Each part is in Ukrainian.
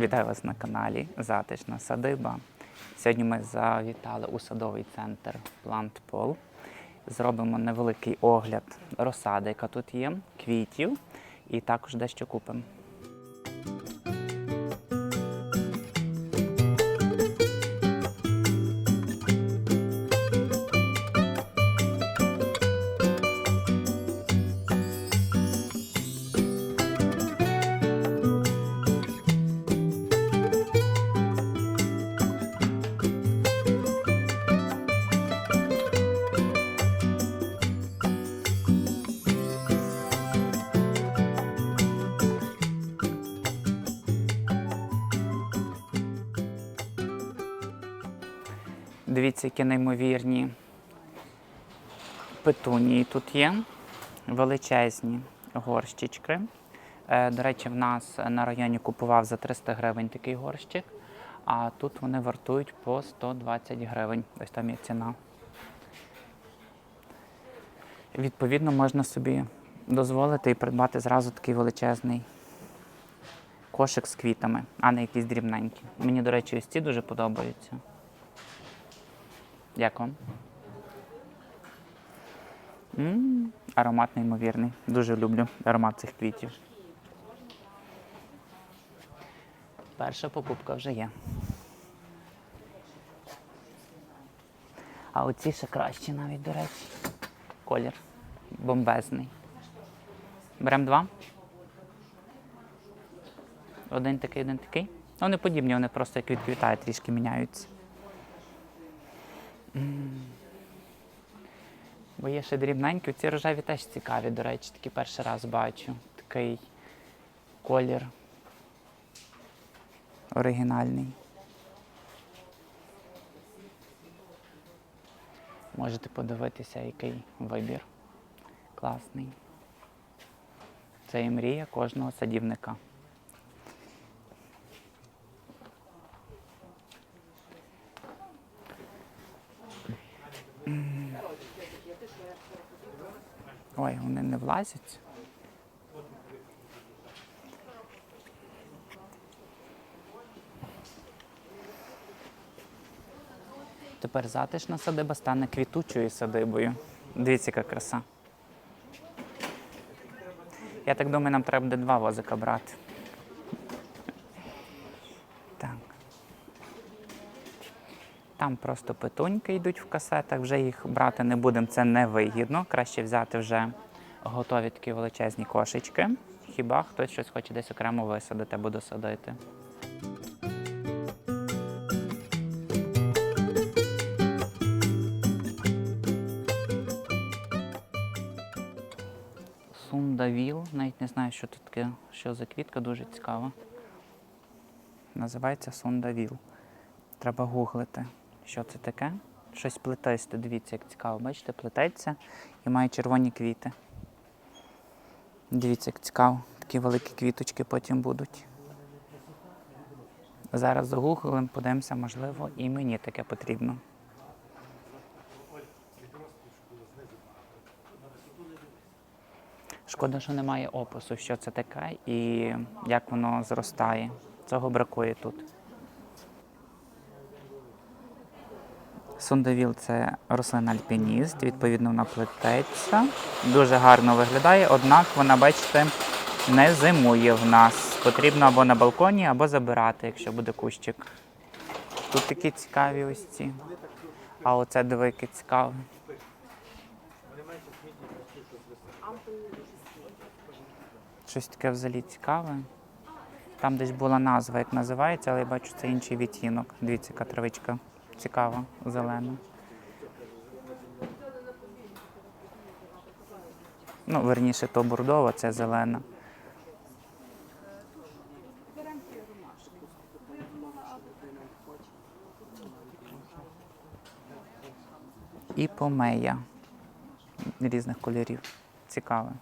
Вітаю вас на каналі Затишна Садиба. Сьогодні ми завітали у садовий центр Плантпол. Зробимо невеликий огляд розсади, яка тут є, квітів, і також дещо купимо. Дивіться, неймовірні петунії тут є, величезні горщички. Е, До речі, в нас на районі купував за 300 гривень такий горщик, а тут вони вартують по 120 гривень. Ось там є ціна. Відповідно, можна собі дозволити і придбати зразу такий величезний кошик з квітами, а не якісь дрібненькі. Мені, до речі, ось ці дуже подобаються. Як вам? м аромат неймовірний. Дуже люблю аромат цих квітів. Перша покупка вже є. А оці ще кращі навіть, до речі. Колір бомбезний. Беремо два. Один такий, один такий. Вони подібні, вони просто як відквітають, трішки міняються. Бо є ще дрібненькі. Ці рожеві теж цікаві, до речі, такі перший раз бачу. Такий колір оригінальний. Можете подивитися, який вибір. Класний. Це і мрія кожного садівника. Ой, вони не влазять. Тепер затишна садиба стане квітучою садибою. Дивіться, яка краса. Я так думаю, нам треба буде два возика брати. Так. Там просто петуньки йдуть в касетах, вже їх брати не будемо, це не вигідно. Краще взяти вже готові такі величезні кошечки. Хіба хтось щось хоче десь окремо висадити або досадити. Сундавіл, навіть не знаю, що тут таке, що за квітка, дуже цікава. Називається сундавіл. Треба гуглити, що це таке. Щось плетисте, дивіться, як цікаво. Бачите, плететься і має червоні квіти. Дивіться, як цікаво. Такі великі квіточки потім будуть. Зараз загуглимо, подивимося, можливо, і мені таке потрібно. Шкода, що немає опису, що це таке і як воно зростає. Цього бракує тут. Сундавіл це рослина альпініст, відповідно, вона плететься. Дуже гарно виглядає, однак вона, бачите, не зимує в нас. Потрібно або на балконі, або забирати, якщо буде кущик. Тут такі цікаві ось ці. А оце диви, яке цікаве. Щось таке взагалі цікаве. Там десь була назва, як називається, але я бачу, це інший відтінок. Дивіться, яка травичка цікава, зелена. Ну, верніше, то бордова, це зелена. І помея різних кольорів. Цікаве.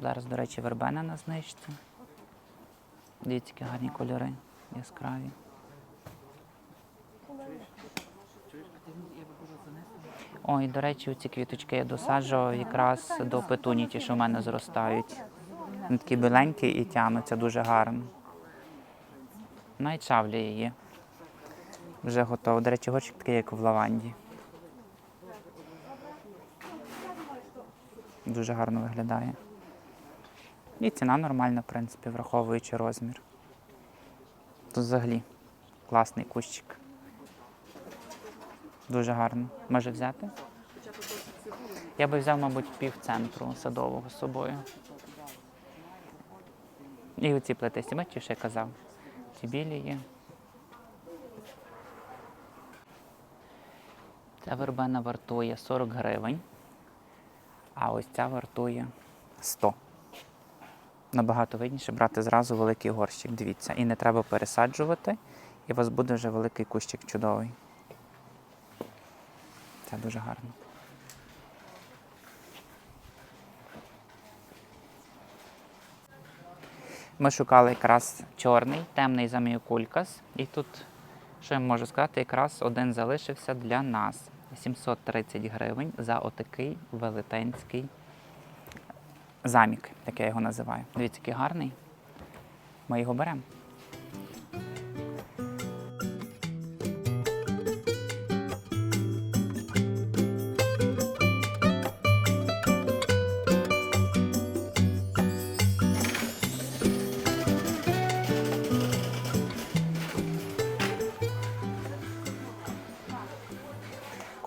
Зараз, до речі, вербена на знижці. Дивіться, які гарні кольори, яскраві. Ой, до речі, ці квіточки я досаджував якраз до петуні, ті, що в мене зростають. Він такий біленький і тягнеться дуже гарно. Шавлі є. Вже готово. До речі, горщик такий, як в лаванді. Дуже гарно виглядає. І ціна нормальна, в принципі, враховуючи розмір. Тут взагалі класний кущик. Дуже гарно. Може взяти? Я би взяв, мабуть, пів центру садового з собою. І оці плетисті, бачиш, я казав. Ці білі є. Ця вербена вартує 40 гривень, а ось ця вартує 100. Набагато видніше брати зразу великий горщик, дивіться. І не треба пересаджувати, і у вас буде вже великий кущик чудовий. Це дуже гарно. Ми шукали якраз чорний, темний заміокулькас. І тут, що я можу сказати, якраз один залишився для нас. 730 гривень за отакий велетенський замік, як я його називаю. Дивіться, який гарний. Ми його беремо.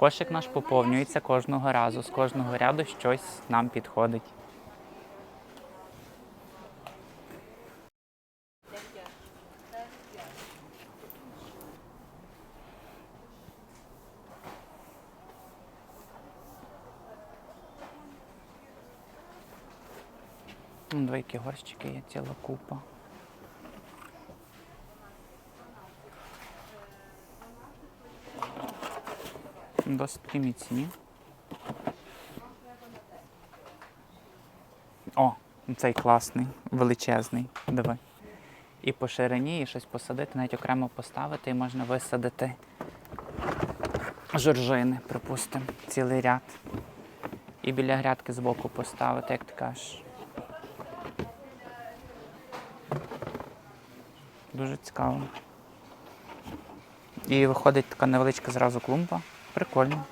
Кошик наш поповнюється кожного разу. З кожного ряду щось нам підходить. Вон Двійки горщики є ціла купа. Досить таки міцні. О, цей класний, величезний. Диви. І по ширині, і щось посадити, навіть окремо поставити, і можна висадити жоржини, припустимо, цілий ряд. І біля грядки збоку поставити, як ти кажеш. Дуже цікаво. І виходить така невеличка зразу клумба. Прикольно.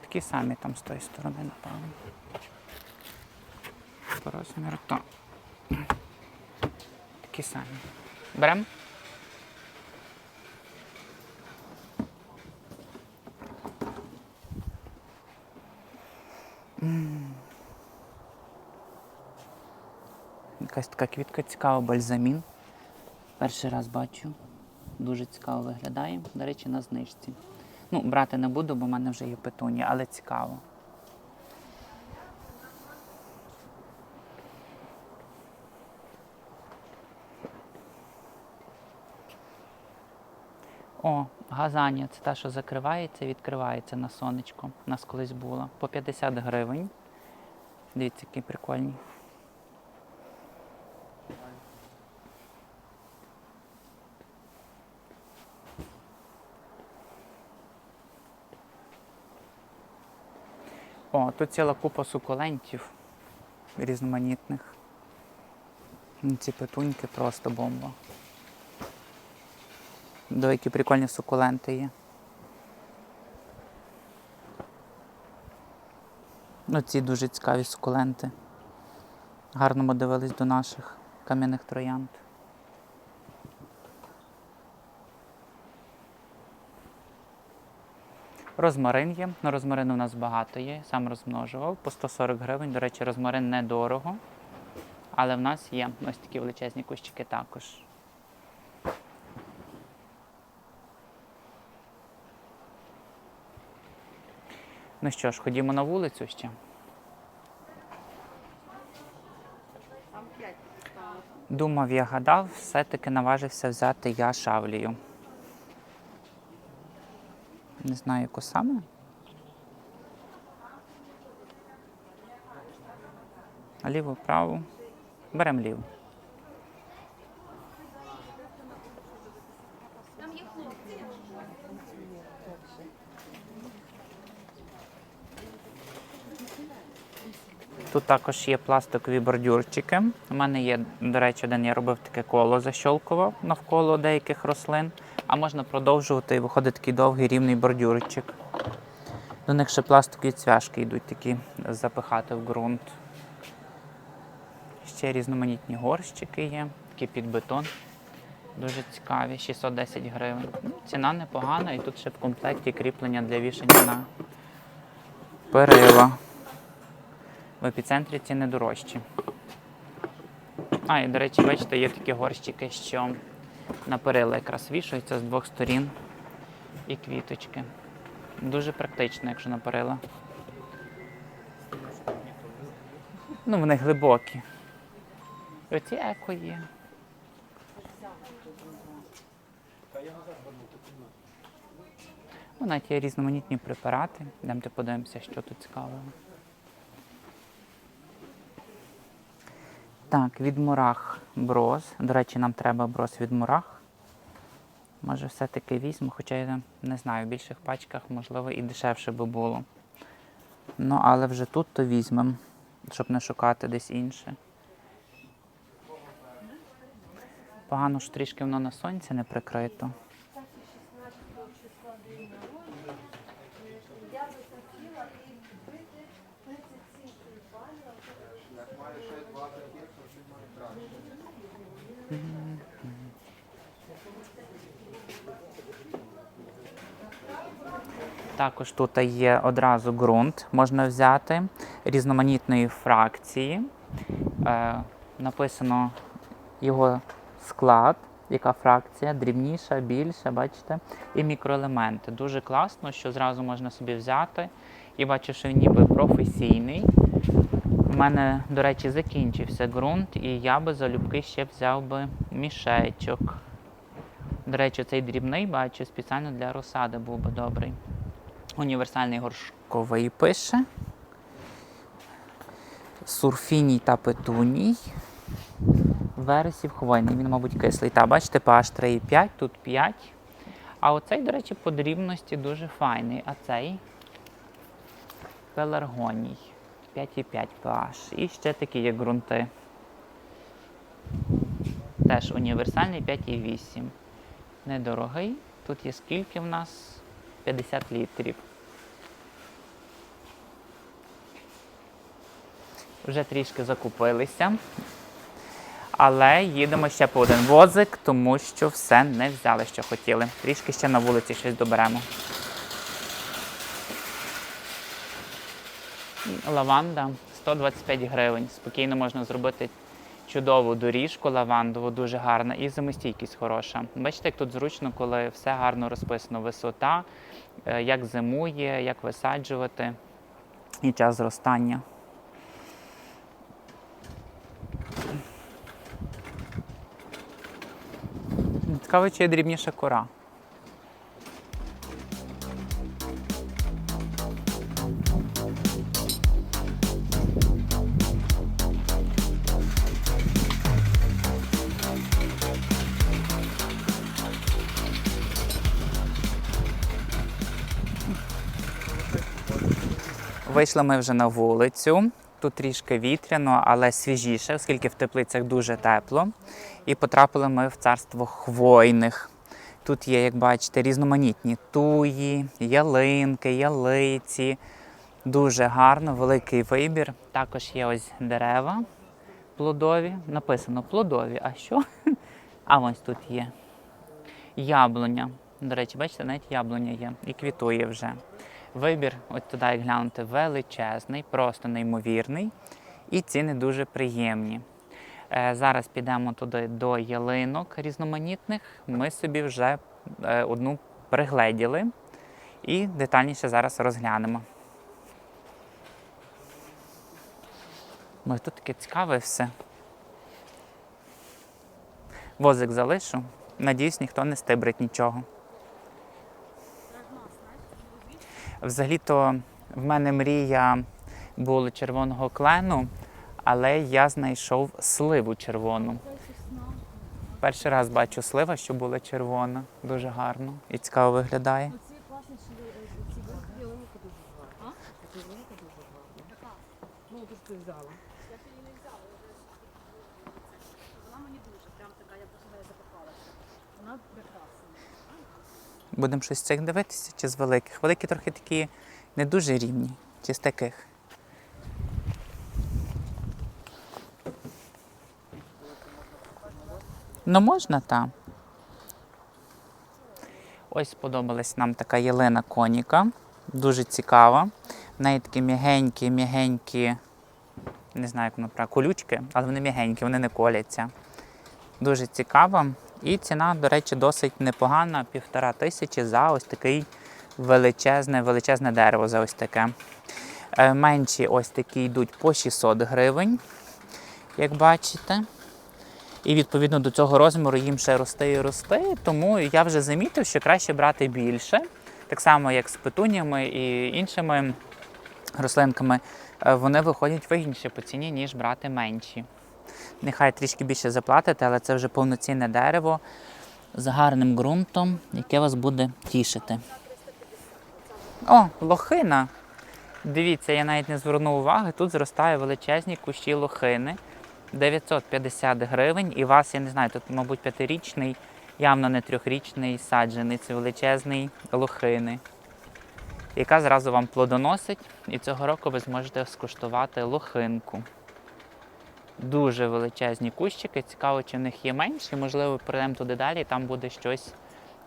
Такі самі там з тої сторони, напевно. По розміру то. Такі самі. Беремо? Якась така квітка цікава, бальзамін. Перший раз бачу. Дуже цікаво виглядає. До речі, на знижці. Ну, брати не буду, бо в мене вже є петуні, але цікаво. О, газанія, це та, що закривається і відкривається на сонечко. У нас колись була. По 50 гривень. Дивіться, які прикольні. О, тут ціла купа сукулентів різноманітних. Ну, Ці петуньки просто бомба. До які прикольні сукуленти є. Ну, ці дуже цікаві сукуленти. Гарно ми дивились до наших кам'яних троянд. Розмарин є. Ну, розмарину у нас багато є, сам розмножував. По 140 гривень. До речі, розмарин недорого. Але в нас є ось такі величезні кущики також. Ну що ж, ходімо на вулицю ще. Думав, я гадав, все-таки наважився взяти я шавлію. Не знаю, яку саме. Ліву, праву. Беремо ліву. Тут також є пластикові бордюрчики. У мене є, до речі, один я робив таке коло, защолкував навколо деяких рослин а можна продовжувати і виходить такий довгий рівний бордюрчик. До них ще пластикові цвяшки йдуть такі запихати в ґрунт. Ще різноманітні горщики є, такі під бетон. Дуже цікаві, 610 гривень. Ну, ціна непогана, і тут ще в комплекті кріплення для вішання на перила. В епіцентрі ціни дорожчі. А, і, до речі, бачите, є такі горщики, що на перила якраз вішаються з двох сторін і квіточки. Дуже практично, якщо на перила. Ну, вони глибокі. Оці еко є. Ну, навіть є різноманітні препарати. Йдемте подивимося, що тут цікавого. Так, від мурах броз. До речі, нам треба броз від мурах. Може, все-таки візьму, хоча я не знаю, в більших пачках, можливо, і дешевше би було. Ну, але вже тут то візьмемо, щоб не шукати десь інше. Погано ж трішки воно на сонці не прикрито. Також тут є одразу ґрунт, можна взяти різноманітної фракції. Е, написано його склад, яка фракція, дрібніша, більша, бачите, і мікроелементи. Дуже класно, що зразу можна собі взяти. І бачу, що він ніби професійний. У мене, до речі, закінчився ґрунт, і я би залюбки ще взяв би мішечок. До речі, цей дрібний бачу спеціально для розсади був би добрий. Універсальний горшковий пише. Сурфіній та петуній. Вересів хвойний. Він, мабуть, кислий. Та, бачите, pH 3,5, тут 5. А оцей, до речі, по дрібності дуже файний. А цей пеларгоній. 5,5 pH. І ще такі є ґрунти. Теж універсальний 5,8. Недорогий. Тут є скільки в нас? 50 літрів. Вже трішки закупилися. Але їдемо ще по один возик, тому що все не взяли, що хотіли. Трішки ще на вулиці щось доберемо. Лаванда 125 гривень. Спокійно можна зробити чудову доріжку лавандову, дуже гарна, і зимостійкість хороша. Бачите, як тут зручно, коли все гарно розписано. Висота, е, як зимує, як висаджувати і час зростання. Цікаво, чи є дрібніша кора. Вийшли ми вже на вулицю. Тут трішки вітряно, але свіжіше, оскільки в теплицях дуже тепло. І потрапили ми в царство хвойних. Тут є, як бачите, різноманітні туї, ялинки, ялиці. Дуже гарно, великий вибір. Також є ось дерева плодові. Написано плодові. А що? А ось тут є яблуня. До речі, бачите, навіть яблуня є і квітує вже. Вибір, от туди як глянути, величезний, просто неймовірний. І ціни дуже приємні. Е, Зараз підемо туди до ялинок різноманітних. Ми собі вже е, одну пригледіли і детальніше зараз розглянемо. Ой, тут таке цікаве все. Возик залишу. Надіюсь, ніхто не стибрить нічого. Взагалі-то в мене мрія була червоного клену, але я знайшов сливу червону. Перший раз бачу слива, що була червона. Дуже гарно і цікаво виглядає. Ці класні ці ялинка дуже гарна. А? Ялинка дуже гарна. думала, що ти взяла. Я ще її не взяла, я вже вона мені дуже, прям така, я просто нею закохалася. Вона прекрасна. Будемо щось з цих дивитися чи з великих. Великі трохи такі не дуже рівні, чи з таких. Ну, можна там. Ось сподобалась нам така ялина коніка. Дуже цікава. В неї такі м'ягенькі, м'ягенькі, не знаю, як воно правильно, колючки, але вони м'ягенькі, вони не коляться. Дуже цікава. І ціна, до речі, досить непогана, півтора тисячі за ось такий величезне, величезне дерево за ось таке. Е, Менші ось такі йдуть по 600 гривень, як бачите. І відповідно до цього розміру їм ще рости і рости. Тому я вже замітив, що краще брати більше. Так само, як з петуніями і іншими рослинками, е, вони виходять вигідніше по ціні, ніж брати менші. Нехай трішки більше заплатите, але це вже повноцінне дерево з гарним ґрунтом, яке вас буде тішити. О, лохина. Дивіться, я навіть не звернув уваги. Тут зростає величезні кущі лохини. 950 гривень. І вас, я не знаю, тут, мабуть, п'ятирічний, явно не трьохрічний саджанець величезний лохини, яка зразу вам плодоносить. І цього року ви зможете скуштувати лохинку. Дуже величезні кущики. Цікаво, чи в них є менші. Можливо, прийдемо туди далі, і там буде щось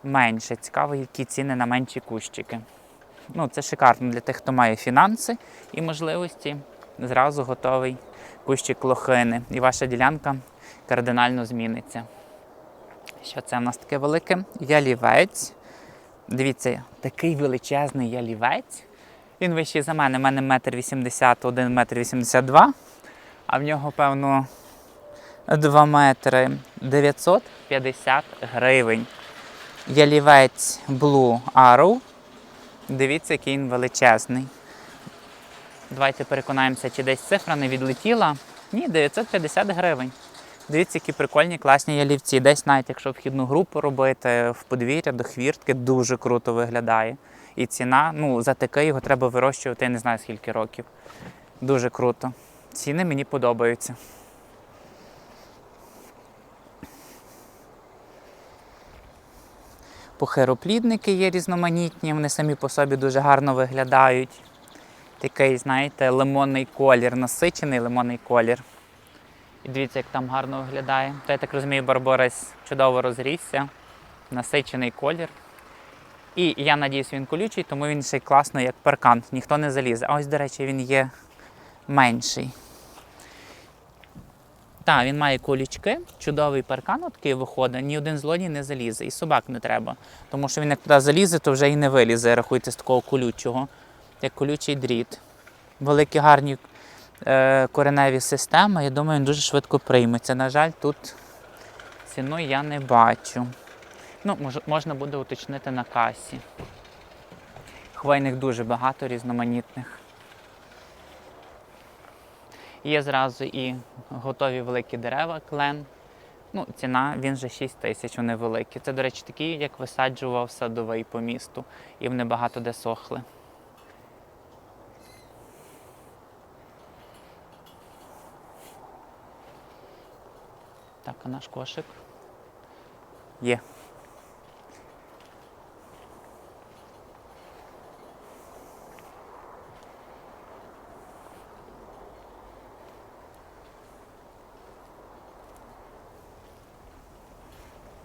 менше. Цікаво, які ціни на менші кущики. Ну, це шикарно для тих, хто має фінанси і можливості. Зразу готовий кущик лохини. І ваша ділянка кардинально зміниться. Що це в нас таке велике? Ялівець. Дивіться, такий величезний ялівець. Він вищий за мене. У мене метр вісімдесят, один метр вісімдесят два а в нього, певно, 2 метри 950 гривень. Ялівець Blue Arrow. Дивіться, який він величезний. Давайте переконаємося, чи десь цифра не відлетіла. Ні, 950 гривень. Дивіться, які прикольні, класні ялівці. Десь навіть якщо вхідну групу робити в подвір'я до хвіртки, дуже круто виглядає. І ціна, ну, за таке його треба вирощувати, я не знаю скільки років. Дуже круто. Ціни мені подобаються. Похироплідники є різноманітні, вони самі по собі дуже гарно виглядають. Такий, знаєте, лимонний колір, насичений лимонний колір. І дивіться, як там гарно виглядає. То я так розумію, барборис чудово розрісся, насичений колір. І я надіюсь, він колючий, тому він ще й класно, як паркан. Ніхто не залізе. А ось, до речі, він є менший. Так, він має колючки, чудовий паркан такий виходить, ні один злодій не залізе, і собак не треба. Тому що він як туди залізе, то вже і не вилізе, рахуйте з такого колючого, як колючий дріт. Великі гарні е, кореневі системи, я думаю, він дуже швидко прийметься. На жаль, тут ціну я не бачу. Ну, мож, можна буде уточнити на касі. Хвойних дуже багато різноманітних. Є зразу і готові великі дерева, клен. Ну, ціна, він же 6 тисяч, вони великі. Це, до речі, такі, як висаджував садовий по місту, і вони багато де сохли. Так, а наш кошик є.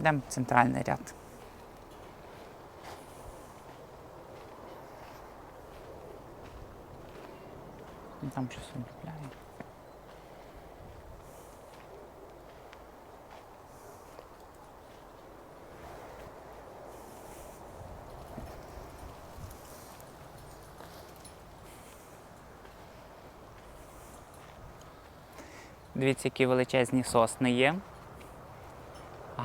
Йдемо в центральний ряд. Ну, Там щось він. Дивіться, які величезні сосни є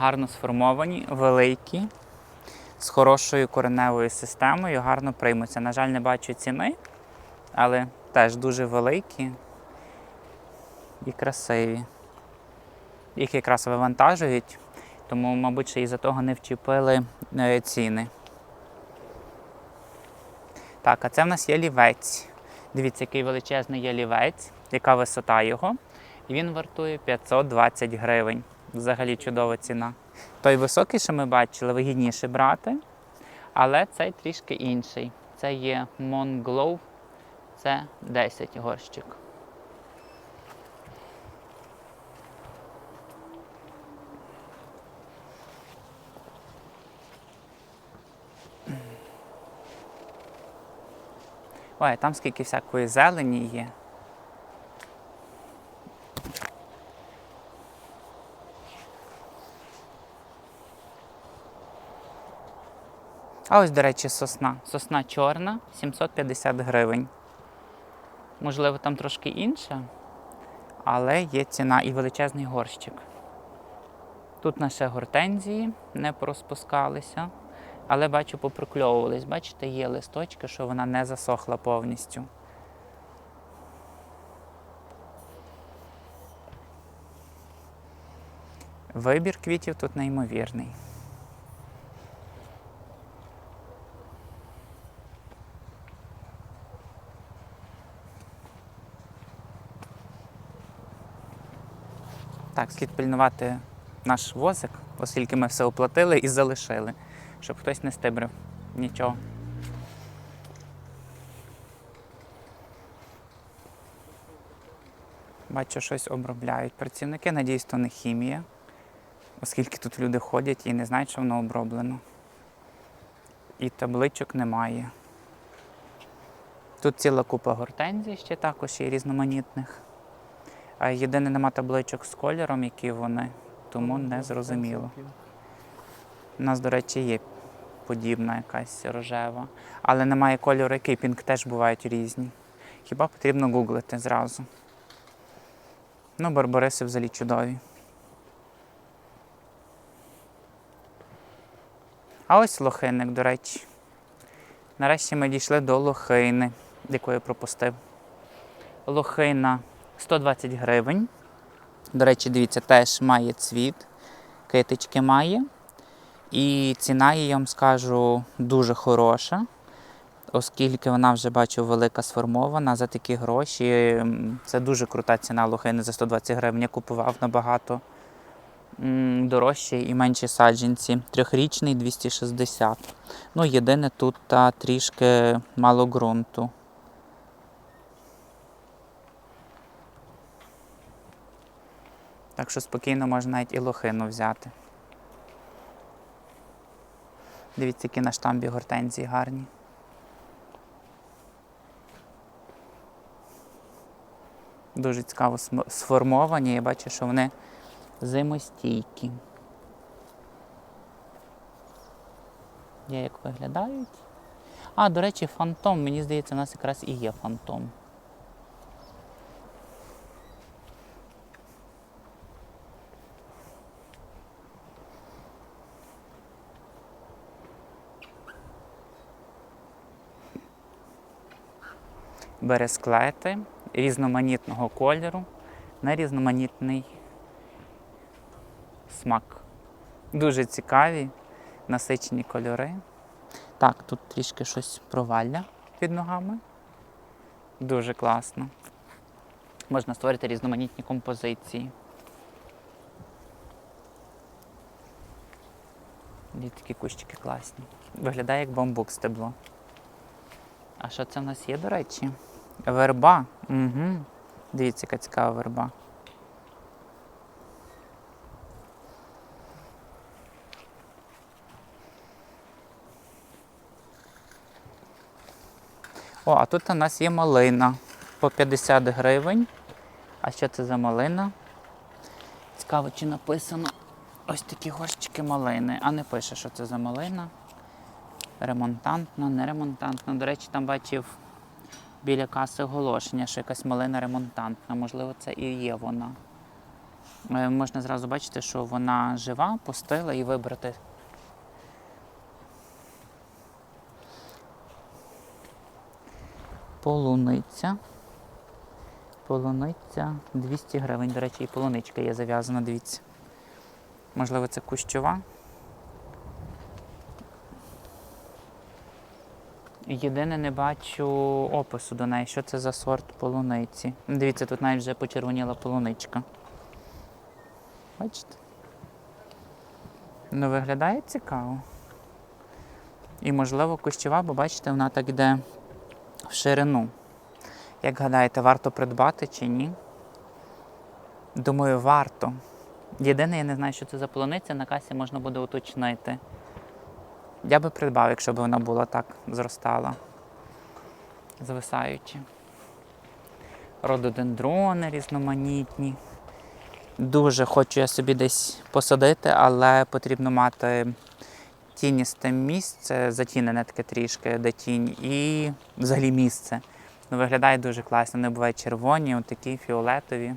гарно сформовані, великі, з хорошою кореневою системою, гарно приймуться. На жаль, не бачу ціни, але теж дуже великі і красиві. Їх якраз вивантажують, тому, мабуть, ще із-за того не вчепили е, ціни. Так, а це в нас є лівець. Дивіться, який величезний ялівець, яка висота його. І він вартує 520 гривень. Взагалі чудова ціна. Той високий, що ми бачили, вигідніше брати, але цей трішки інший. Це є Moнгlow, це 10 горщик. Ой, там скільки всякої зелені є. А ось, до речі, сосна. Сосна чорна, 750 гривень. Можливо, там трошки інша, але є ціна і величезний горщик. Тут наші гортензії не порозпускалися, але бачу, попрокльовувались. Бачите, є листочки, що вона не засохла повністю. Вибір квітів тут неймовірний. Так, слід пильнувати наш возик, оскільки ми все оплатили і залишили, щоб хтось не стибрив нічого. Бачу, щось обробляють працівники. Надіюсь, то не хімія, оскільки тут люди ходять і не знають, що воно оброблено. І табличок немає. Тут ціла купа гортензій ще також є різноманітних. А єдине нема табличок з кольором, які вони, тому не зрозуміло. У нас, до речі, є подібна якась рожева, але немає кольору, який пінк теж бувають різні. Хіба потрібно гуглити зразу. Ну, барбариси взагалі чудові. А ось лохинник, до речі. Нарешті ми дійшли до лохини, яку я пропустив. Лохина 120 гривень. До речі, дивіться, теж має цвіт, китички має. І ціна я вам скажу, дуже хороша, оскільки вона вже бачу велика сформована за такі гроші. Це дуже крута ціна лохини за 120 гривень. Я купував набагато м, дорожче і менші саджанці. Трьохрічний 260. Ну, єдине тут та трішки мало ґрунту. Так що спокійно можна навіть і лохину взяти. Дивіться, які на штамбі гортензії гарні. Дуже цікаво сформовані. Я бачу, що вони зимостійкі. Є як виглядають. А, до речі, фантом. Мені здається, у нас якраз і є фантом. Бересклети різноманітного кольору на різноманітний смак. Дуже цікаві, насичені кольори. Так, тут трішки щось провалля під ногами. Дуже класно. Можна створити різноманітні композиції. Є такі кущики класні. Виглядає як бамбук стебло. А що це в нас є, до речі? Верба. Угу. Дивіться, яка цікава верба. О, а тут у нас є малина по 50 гривень. А що це за малина? Цікаво, чи написано ось такі горщики малини, а не пише, що це за малина. Ремонтантна, не ремонтантна. До речі, там бачив біля каси оголошення, що якась малина ремонтантна. Можливо, це і є вона. Е, Можна зразу бачити, що вона жива, пустила і вибрати. Полуниця. Полуниця 200 гривень. До речі, і полуничка є зав'язана, дивіться. Можливо, це кущова. Єдине не бачу опису до неї, що це за сорт полуниці. Дивіться, тут навіть вже почервоніла полуничка. Бачите? Ну, виглядає цікаво. І, можливо, кущова, бо бачите, вона так йде в ширину. Як гадаєте, варто придбати чи ні? Думаю, варто. Єдине, я не знаю, що це за полуниця, на касі можна буде уточнити. Я би придбав, якщо б вона була так зростала. Зависаючи. Рододендрони різноманітні. Дуже хочу я собі десь посадити, але потрібно мати тіністе місце, затінене таке трішки, де тінь, і взагалі місце. Ну, виглядає дуже класно. Вони бувають червоні, отакі фіолетові.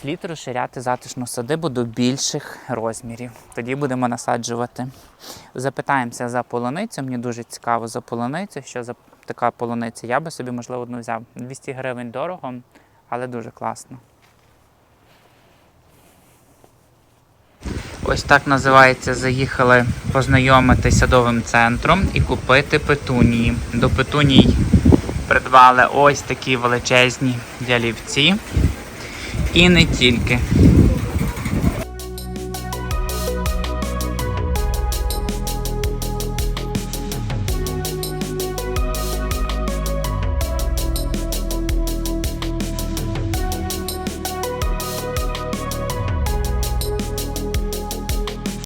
Слід розширяти затишну садибу до більших розмірів. Тоді будемо насаджувати. Запитаємося за полуницю. Мені дуже цікаво за полуницю. Що за така полуниця? Я би собі, можливо, одну взяв. 200 гривень дорого, але дуже класно. Ось так називається. Заїхали познайомитися садовим центром і купити петунії. До петуній придбали ось такі величезні ялівці. І не тільки.